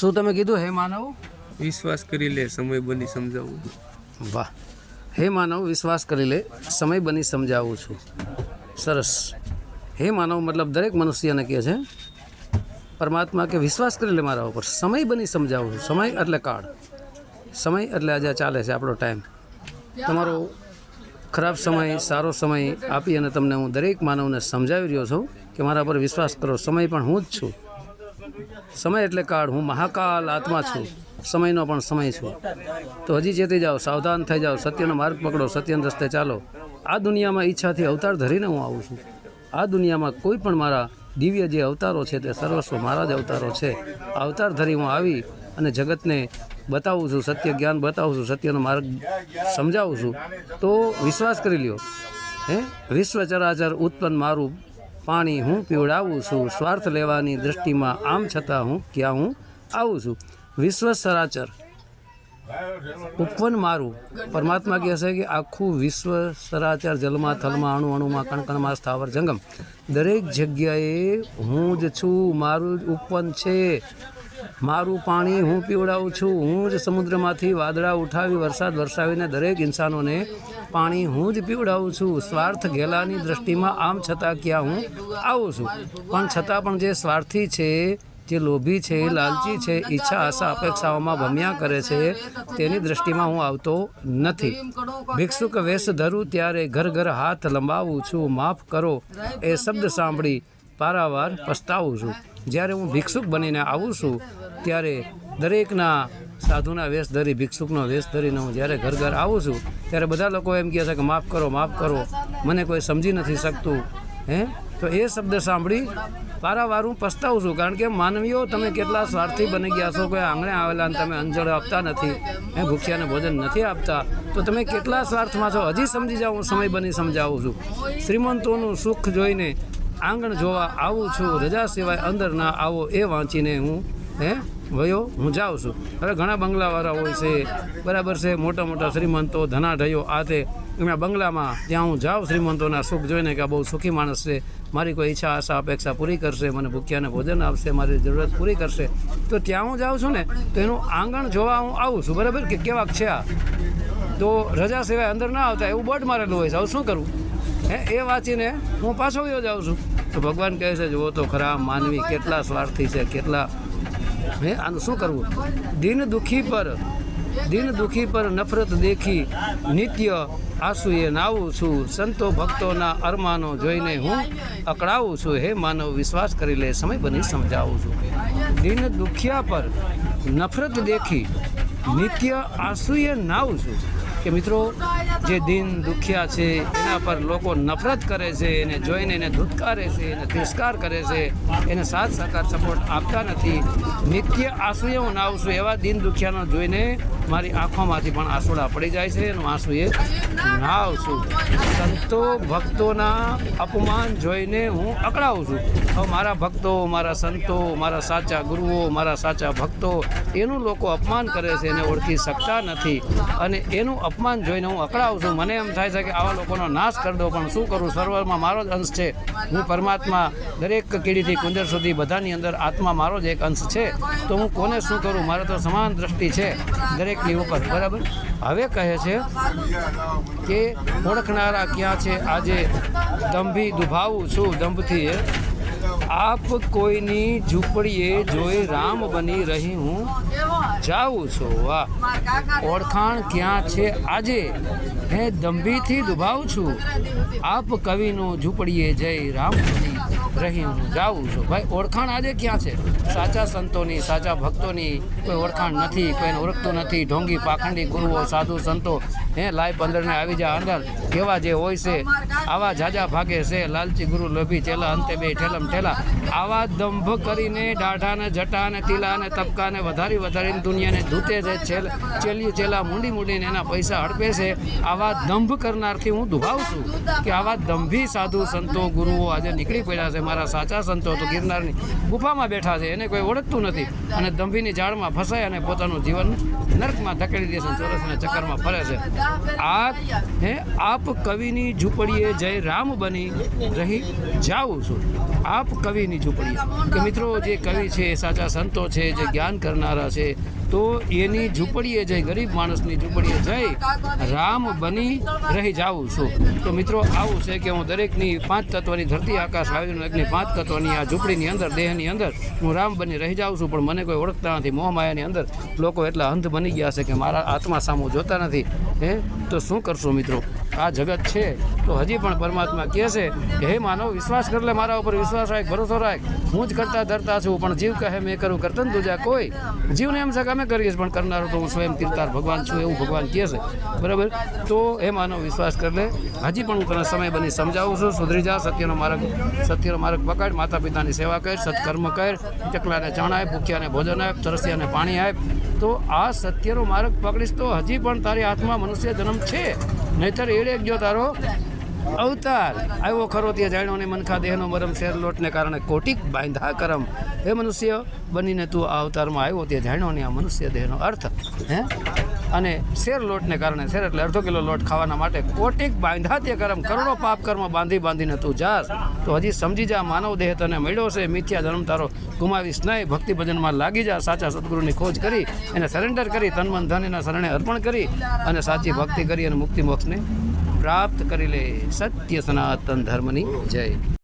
શું તમે કીધું? હે માનવ? વિશ્વાસ કરી લે સમય બની સમજાવું. વાહ. હે માનવ વિશ્વાસ કરી લે સમય બની સમજાવું છું. સરસ. હે માનવ મતલબ દરેક મનુષ્યને કહે છે પરમાત્મા કે વિશ્વાસ કરી લે મારા ઉપર. સમય બની સમજાવું છું. સમય એટલે કાળ. સમય એટલે આજે ચાલે છે આપણો ટાઈમ તમારો ખરાબ સમય સારો સમય આપી અને તમને હું દરેક માનવને સમજાવી રહ્યો છું કે મારા પર વિશ્વાસ કરો. સમય પણ હું જ છું. સમય એટલે કાળ. હું મહાકાલ આત્મા છું. સમયનો પણ સમય છું. તો હજી ચેતી જાઓ, સાવધાન થઈ જાઓ, સત્યનો માર્ગ પકડો, સત્યના રસ્તે ચાલો. આ દુનિયામાં ઈચ્છાથી અવતાર ધરીને હું આવું છું. આ દુનિયામાં કોઈ પણ મારા દિવ્ય જે અવતારો છે તે સર્વસ્વ મારા જ અવતારો છે. અવતાર ધરી હું આવી અને જગતને બતાવું છું, સત્ય જ્ઞાન બતાવું છું, સત્યનો માર્ગ સમજાવું છું. તો વિશ્વાસ કરી લ્યો. હે? વિશ્વ ચરાચર ઉત્પન્ન મારું પાણી હું પીવડાવું છું, સ્વાર્થ લેવાની દૃષ્ટિમાં આમ છતાં હું ક્યાં હું આવું છું? વિશ્વ સરાચર. ઉપવન મારું. પરમાત્મા કહે છે કે આખું વિશ્વ સરાચર જલમાં, થલમાં, અણુ અણુમાં, કણકણમાં, સ્થાવર જંગમ. દરેક જગ્યાએ હું જ છું, મારું જ ઉપવન છે. મારું પાણી હું પીવડાવું છું, હું જ સમુદ્રમાંથી વાદળા ઉઠાવી વરસાદ વરસાવીને દરેક ઇન્સાનોને પાણી હું જ પીવડાવું છું. સ્વાર્થ ઘેલાની દ્રષ્ટિમાં આમ છતાં ક્યાં હું આવું છું? પણ છતાં પણ જે સ્વાર્થી છે, જે લોભી છે, લાલચી છે, ઈચ્છા, આશા, અપેક્ષાઓમાં ભમ્યા કરે છે, તેની દ્રષ્ટિમાં હું આવતો નથી. ભિક્ષુક વેશ ધરું ત્યારે ઘર ઘર હાથ લંબાવું છું. માફ કરો એ શબ્દ સાંભળી પારાવાર પસ્તાવું છું. જ્યારે હું ભિક્ષુક બનીને આવું છું, ત્યારે દરેકના સાધુના વેશ ધરી, ભિક્ષુકનો વેશ ધરીને હું જ્યારે ઘર ઘર આવું છું, ત્યારે બધા લોકો એમ કહે છે કે, માફ કરો માફ કરો. મને કોઈ સમજી નથી શકતું. હે? તો એ શબ્દ સાંભળી પારાવાર હું પસ્તાવું છું. કારણ કે માનવીઓ તમે કેટલા સ્વાર્થી બની ગયા છો, કોઈ આંગણે આવેલા તમે અંજળ આપતા નથી. એ ભૂખ્યાને ભોજન નથી આપતા. તો તમે કેટલા સ્વાર્થમાં છો? હજી સમજી જાઓ, હું સમય બની સમજાવું છું. શ્રીમંતોનું સુખ જોઈને આંગણ જોવા આવું છું, રજા સિવાય અંદર ના આવો એ વાંચીને હું, હે, વયો, હું જાઉં છું. હવે ઘણા બંગલાવાળા હોય છે, બરાબર છે, મોટા મોટા શ્રીમંતો, ધનાઢયો, આ તે, એમના બંગલામાં ત્યાં હું જાઉં શ્રીમંતોના સુખ જોઈને કે આ બહુ સુખી માણસ છે. મારી કોઈ ઈચ્છા, આશા, અપેક્ષા પૂરી કરશે, મને ભૂખ્યાને ભોજન આપશે, મારી જરૂરત પૂરી કરશે. તો ત્યાં હું જાઉં છું ને, તો એનું આંગણ જોવા હું આવું છું, બરાબર કે કેવાક છે આ? તો રજા સિવાય અંદર ના આવતા એવું બોર્ડ મારેલું હોય છે, હવે શું કરું? હે, એ વાંચીને હું પાછો ગયો જાઉં છું. તો ભગવાન કહે છે, જુઓ તો ખરા માનવી કેટલા સ્વાર્થી છે, કેટલા હે, આનું શું કરવું? દિન દુખી પર, દિન દુખી પર નફરત દેખી નિત્ય આંસુએ નાવું છું. સંતો ભક્તોના અરમાનો જોઈને હું અકળાવું છું. હે, માનવ, વિશ્વાસ કરી લે, સમય બની સમજાવું છું. દિન દુખિયા પર નફરત દેખી નિત્ય આંસુએ નાવું છું. કે મિત્રો, જે દિન દુખિયા છે, એના પર લોકો નફરત કરે છે, એને જોઈને એને ધુતકારે છે, એને તિરસ્કાર કરે છે, એને સાથ સહકાર સપોર્ટ આપતા નથી. નિત્ય આંસુએ હું નાવું છું એવા દિન દુખિયાનો જોઈને મારી આંખોમાંથી પણ આંસુડા પડી જાય છે એનું એ નાવ છું. સંતો ભક્તોના અપમાન જોઈને હું અકળાવું છું. હવે મારા ભક્તો, મારા સંતો, મારા સાચા ગુરુઓ, મારા સાચા ભક્તો એનું લોકો અપમાન કરે છે એને ઓળખી શકતા નથી. અને એનું અપમાન જોઈને હું અકળાવું છું. મને એમ થાય છે કે આવા લોકોનો નાશ કરી દો, પણ શું કરું? સર્વમાં મારો જ અંશ છે. હું પરમાત્મા દરેક કીડીથી કુંદર સુધી બધાની અંદર આત્મા મારો જ એક અંશ છે. તો હું કોને શું કરું? મારે તો સમાન દ્રષ્ટિ છે. દરેકની ઉપર બરાબર? હવે કહે છે કે ઓળખનારા ક્યાં છે? આજે દંભી દુભાવું છું દંભથી. આપ કોઈની ઝૂંપડીએ જોઈ રામ બની રહી હું જાઉં છું. વાહ. ઓળખાણ ક્યાં છે આજે? હે દંભીથી દુભાવું છું. આપ કવિનું ઝૂંપડીએ જઈ રામ બની રહી જાઉં છું. ભાઈ, ઓળખાણ આજે ક્યાં છે? સાચા સંતોની, સાચા ભક્તોની કોઈ ઓળખાણ નથી, કોઈને ઓળખતું નથી. ઢોંગી, પાખંડી, ગુરુઓ, સાધુ, સંતો હે લાઈ પંદરને આવી જા અંદર કેવા જે હોય છે, આવા જાજા ભાગે છે, લાલચી ગુરુ લોભી ચેલા, અંતે બે ઠેલમ ઠેલા. આવા દંભ કરીને દાઢાને, જટાને જટા ને તીલા ને તબકા વધારી વધારીને દુનિયાને ધૂતે છે, છેલ ચેલિયું ચેલા મૂંડી મૂંડીને એના પૈસા હડપે છે. આવા દંભ કરનારથી હું દુભાવું છું કે આવા દંભી સાધુ સંતો, ગુરુઓ આજે નીકળી પડ્યા છે, મારા સાચા સંતો તો ગિરનારની ગુફામાં બેઠા છે, એને કોઈ ઓળખતું નથી. અને દંભીની જાળમાં ફસાય અને પોતાનું જીવન નર્કમાં ધકેલી દે છે ચોરસના ચક્કરમાં ફરે છે. આ હે, આપ કવિની ઝૂંપડીએ જય રામ બની રહી જાઉં છું. આપ કવિની ઝૂંપડીએ. કે મિત્રો, જે કવિ છે, સાચા સંતો છે, જે જ્ઞાન કરનારા છે તો એની ઝૂંપડીએ જઈ, ગરીબ માણસની ઝૂંપડીએ જઈ, રામ બની રહી જાઉં છું. તો મિત્રો, આવું છે કે હું દરેકની પાંચ તત્વની ધરતી, આકાશ, વાયુની એકની પાંચ તત્વની આ ઝૂંપડીની અંદર, દેહની અંદર હું રામ બની રહી જાઉં છું. પણ મને કોઈ ઓળખતા નથી મોહમાયાની અંદર. લોકો એટલા અંધ બની ગયા છે કે મારા આત્મા સામું જોતા નથી. હે? તો શું કરશું મિત્રો? આ જગત છે. તો હજી પણ પરમાત્મા કહે છે કે, હે માનવ, વિશ્વાસ કરલે મારા ઉપર વિશ્વાસ રાખ, ભરોસો રાખ. હું જ કરતા ધરતા છું, પણ જીવ કહે, મેં કરું કરતન તુજા કોઈ. જીવને એમ છે કે અમે કરીએ પણ કરનારો તો હું સ્વયં તીર્થાર ભગવાન છું, એવું ભગવાન કહે છે. બરાબર? તો હે માનવ, વિશ્વાસ કરલે હજી પણ હું તને સમય બની સમજાવું છું. સુધરી જા, સત્યનો માર્ગ સત્યનો માર્ગ પકડ માતા પિતાની સેવા કર, સત્કર્મ કર, ચકલાને ચણ આપ, ભૂખ્યાને ભોજન આપ, તરસ્યાને પાણી આપ. તો આ સત્યનો માર્ગ પકડીશ તો હજી પણ તારી હાથમાં મનુષ્ય જન્મ છે. નહીતર એડે ગયો તારો અવતાર. આવ્યો ખરો તે જાણ્યો મનખા દેહનો મરમ શેર લોટને કારણે કોટિક બાંધા કરમ. હે મનુષ્ય, બનીને તું આ અવતારમાં આવ્યો તે જાણ્યો ને આ મનુષ્ય દેહનો અર્થ. હે? અને શેર લોટને કારણે શેર એટલે અડધો કિલો લોટ ખાવાના માટે કોટિક બાંધા તે કરમ. કરોડો પાપ કર્મ બાંધી બાંધીને તું જાસ તો હજી સમજી જા, માનવ દેહ તને મળ્યો છે. મિથ્યા જન્મ તારો ગુમાવીશ નહીં. ભક્તિ ભજનમાં લાગી જા. સાચા સદગુરુની ખોજ કરી એને સરેન્ડર કરી. તન મન ધન એના શરણે અર્પણ કરી અને સાચી ભક્તિ કરી અને મુક્તિ મોક્ષને પ્રાપ્ત કરી લે. સત્ય સનાતન ધર્મની જય.